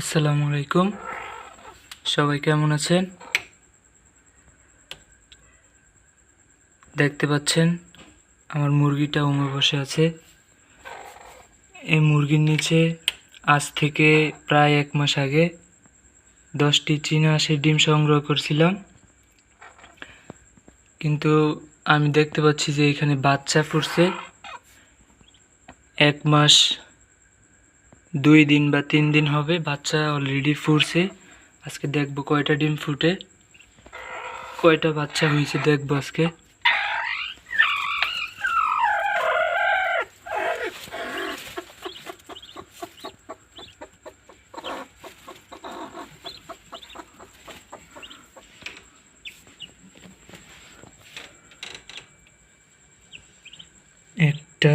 আসসালামু আলাইকুম। সবাই কেমন আছেন? দেখতে পাচ্ছেন, আমার মুরগিটা উমে বসে আছে। এই মুরগির নিচে আজ থেকে প্রায় এক মাস আগে দশটি চীনা হাঁসের ডিম সংগ্রহ করছিলাম। কিন্তু আমি দেখতে পাচ্ছি যে এখানে বাচ্চা ফুটছে এক মাস দুই দিন বা তিন দিন হবে, বাচ্চা অলরেডি ফুটছে আজকে দেখব কয়টা ডিম ফুটে। কয়টা বাচ্চা হয়েছে দেখব আজকে। একটা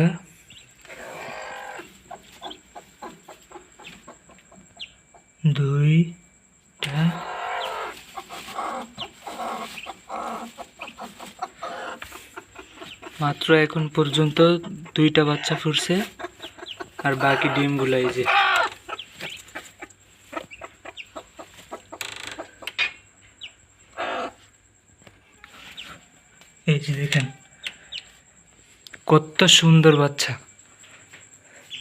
দুইটা। মাত্র এখন পর্যন্ত দুইটা বাচ্চা ফুটছে আর বাকি ডিমগুলো এই যে। এই যে দেখেন, কত সুন্দর বাচ্চা।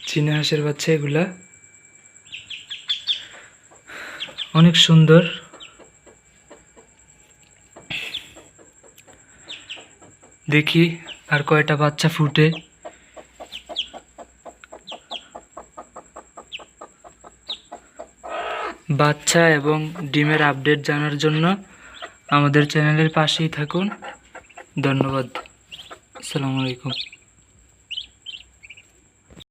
চীনা হাঁসের বাচ্চা এগুলা। অনেক সুন্দর। দেখি আর কয়টা বাচ্চা ফুটে। বাচ্চা এবং ডিমের আপডেট জানার জন্য আমাদের চ্যানেলের পাশেই থাকুন। ধন্যবাদ। আসসালামু আলাইকুম।